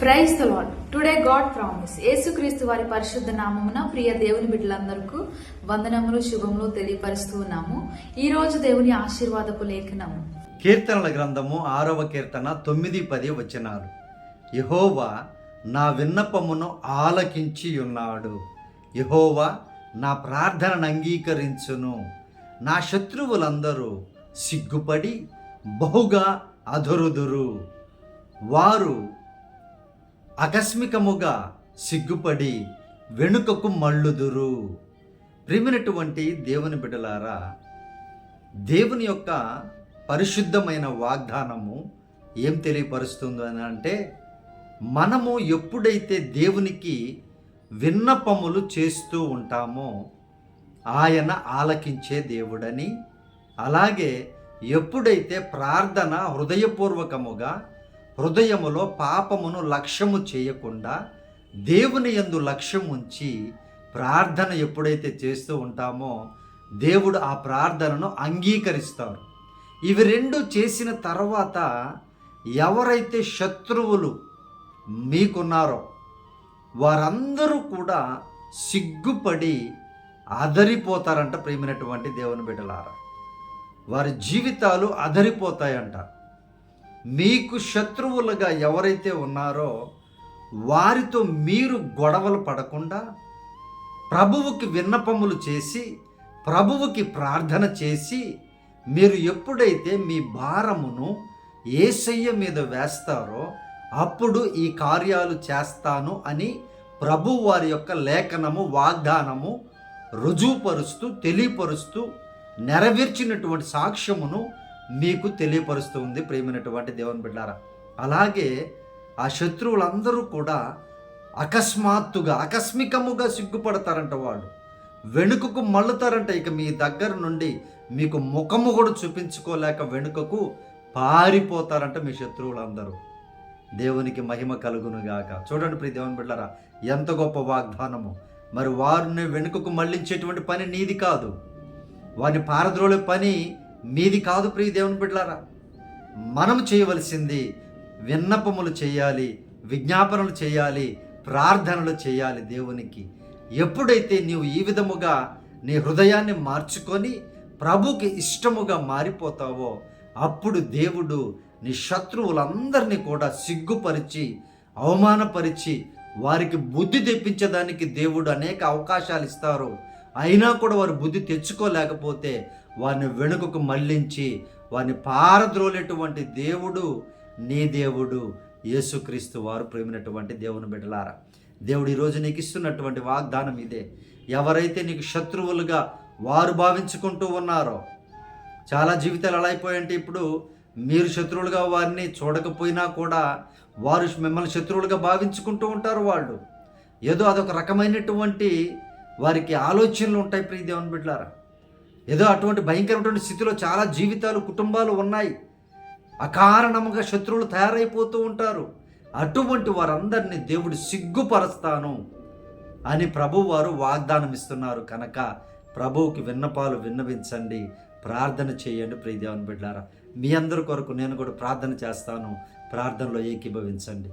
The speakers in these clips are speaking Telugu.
Praise the lord today god promise యేసుక్రీస్తు వారి పరిశుద్ధ నామమున ప్రియ దేవుని బిడ్డలందరికీ వందనములు శుభములు తెలియపరుస్తూ ఉన్నాము. ఈ రోజు దేవుని ఆశీర్వాదపు లేఖనము. కీర్తనల గ్రంథము ఆరవ కీర్తన తొమ్మిది పది వచనాలు. యహోవా నా విన్నపమును ఆలకించి ఉన్నాడు. యహోవా నా ప్రార్థనను అంగీకరించును. నా శత్రువులందరూ సిగ్గుపడి బహుగా అధరుదురు. వారు ఆకస్మికముగా సిగ్గుపడి వెనుకకు మళ్ళుదురు. ప్రేమినటువంటి దేవుని బిడ్డలారా దేవుని యొక్క పరిశుద్ధమైన వాగ్దానము ఏం తెలియపరుస్తుంది అని అంటే మనము ఎప్పుడైతే దేవునికి విన్నపములు చేస్తూ ఉంటామో ఆయన ఆలకించే దేవుడని అలాగే ఎప్పుడైతే ప్రార్థన హృదయపూర్వకముగా హృదయములో పాపమును లక్ష్యము చేయకుండా దేవుని యందు లక్ష్యం ఉంచి ప్రార్థన ఎప్పుడైతే చేస్తూ ఉంటామో దేవుడు ఆ ప్రార్థనను అంగీకరిస్తారు ఇవి రెండు చేసిన తర్వాత ఎవరైతే శత్రువులు మీకున్నారో వారందరూ కూడా సిగ్గుపడి అదరిపోతారంట ప్రేమినటువంటి దేవుని బిడ్డలారా. వారి జీవితాలు అదరిపోతాయంట. మీకు శత్రువులుగా ఎవరైతే ఉన్నారో వారితో మీరు గొడవలు పడకుండా ప్రభువుకి విన్నపములు చేసి ప్రభువుకి ప్రార్థన చేసి మీరు ఎప్పుడైతే మీ భారమును ఏసయ్య మీద వేస్తారో అప్పుడు ఈ కార్యాలు చేస్తాను అని ప్రభు వారి యొక్క లేఖనము వాగ్దానము రుజువుపరుస్తూ తెలియపరుస్తూ నెరవేర్చినటువంటి సాక్ష్యమును మీకు తెలియపరుస్తూ ఉంది ప్రేమైనటువంటి దేవుని బిడ్డారా. అలాగే ఆ శత్రువులందరూ కూడా అకస్మాత్తుగా ఆకస్మికముగా సిగ్గుపడతారంట వాళ్ళు. వెనుకకు మళ్ళుతారంట ఇక మీ దగ్గర నుండి మీకు ముఖము కూడా చూపించుకోలేక వెనుకకు పారిపోతారంట మీ శత్రువులందరూ. దేవునికి మహిమ కలుగునుగాక. చూడండి ప్రియ దేవుని బిడ్డరా ఎంత గొప్ప వాగ్దానము. మరి వారిని వెనుకకు మళ్ళించేటువంటి పని నీది కాదు. వారిని పారద్రోలే పని మీది కాదు ప్రియ దేవుని బిడ్డలారా. మనం చేయవలసింది విన్నపములు చేయాలి విజ్ఞాపనలు చేయాలి ప్రార్థనలు చేయాలి దేవునికి. ఎప్పుడైతే నీవు ఈ విధముగా నీ హృదయాన్ని మార్చుకొని ప్రభుకి ఇష్టముగా మారిపోతావో అప్పుడు దేవుడు నీ శత్రువులందరినీ కూడా సిగ్గుపరిచి అవమానపరిచి వారికి బుద్ధి తెప్పించడానికి దేవుడు అనేక అవకాశాలు ఇస్తారు. అయినా కూడా వారు బుద్ధి తెచ్చుకోలేకపోతే వారిని వెనుకకు మళ్ళించి వారిని పారద్రోలేటువంటి దేవుడు నీ దేవుడు యేసుక్రీస్తు వారు ప్రేమినటువంటి దేవుని బిడ్డలారా. దేవుడు ఈరోజు నీకు ఇస్తున్నటువంటి వాగ్దానం ఇదే. ఎవరైతే నీకు శత్రువులుగా వారు భావించుకుంటూ ఉన్నారో చాలా జీవితాలు అలా అయిపోయంటే ఇప్పుడు మీరు శత్రువులుగా వారిని చూడకపోయినా కూడా వారు మిమ్మల్ని శత్రువులుగా భావించుకుంటూ ఉంటారు వాళ్ళు. ఏదో అదొక రకమైనటువంటి వారికి ఆలోచనలు ఉంటాయి ప్రియ దేవుని బిడ్డలారా. ఏదో అటువంటి భయంకరమైనటువంటి స్థితిలో చాలా జీవితాలు కుటుంబాలు ఉన్నాయి. అకారణముగా శత్రువులు తయారైపోతూ ఉంటారు. అటువంటి వారందరినీ దేవుడు సిగ్గుపరుస్తాను అని ప్రభు వారు వాగ్దానం ఇస్తున్నారు కనుక ప్రభువుకి విన్నపాలు విన్నవించండి. ప్రార్థన చేయండి ప్రియదేవన్ బిడ్డారా. మీ అందరి కొరకు నేను కూడా ప్రార్థన చేస్తాను. ప్రార్థనలో ఏకీభవించండి.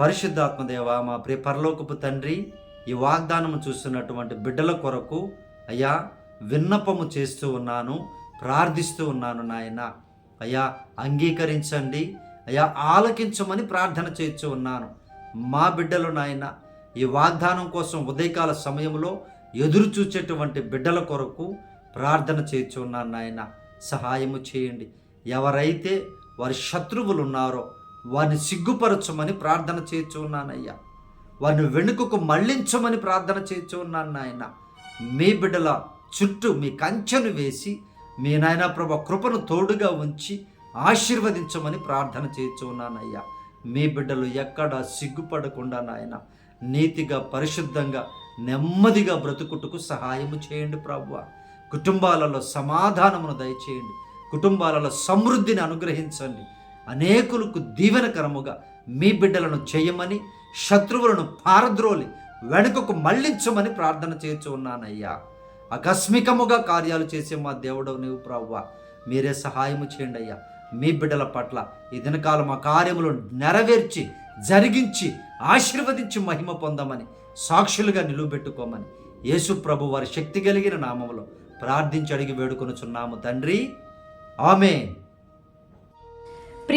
పరిశుద్ధాత్మదేవ మా ప్రియ పరలోకపు తండ్రి ఈ వాగ్దానము చూస్తున్నటువంటి బిడ్డల కొరకు అయ్యా విన్నపము చేస్తూ ఉన్నాను ప్రార్థిస్తూ ఉన్నాను నాయన. అయ్యా అంగీకరించండి. అయ్యా ఆలకించమని ప్రార్థన చేస్తూ ఉన్నాను. మా బిడ్డలు నాయన ఈ వాగ్దానం కోసం ఉదయకాల సమయంలో ఎదురు చూచేటువంటి బిడ్డల కొరకు ప్రార్థన చేస్తూ ఉన్నాను నాయన. సహాయము చేయండి. ఎవరైతే వారి శత్రువులు ఉన్నారో వారిని సిగ్గుపరచమని ప్రార్థన చేస్తూ ఉన్నానయ్యా వారిని వెనుకకు మళ్ళించమని ప్రార్థన చేస్తూ ఉన్నాను నాయన. మీ బిడ్డల చుట్టూ మీ కంచెను వేసి మీ నాయన ప్రభ కృపను తోడుగా ఉంచి ఆశీర్వదించమని ప్రార్థన చేస్తున్నానయ్యా మీ బిడ్డలు ఎక్కడ సిగ్గుపడకుండా నాయన నీతిగా పరిశుద్ధంగా నెమ్మదిగా బ్రతుకుటకు సహాయము చేయండి ప్రభు కుటుంబాలలో సమాధానమును దయచేయండి. కుటుంబాలలో సమృద్ధిని అనుగ్రహించండి. అనేకులకు దీవెనకరముగా మీ బిడ్డలను చేయమని శత్రువులను పారద్రోలి వెనుకకు మళ్ళించమని ప్రార్థన చేస్తూ ఉన్నానయ్యా. ఆకస్మికముగా కార్యాలు చేసే మా దేవుడవు నీవు ప్రవ్వ. మీరే సహాయము చేయండి అయ్యా. మీ బిడ్డల పట్ల ఈ దినకాలం ఆ కార్యములు నెరవేర్చి జరిగించి ఆశీర్వదించి మహిమ పొందమని సాక్షులుగా నిలువబెట్టుకోమని యేసు ప్రభు వారి శక్తి కలిగిన నామములో ప్రార్థించి అడిగి వేడుకొనుచున్నాము తండ్రి. ఆమె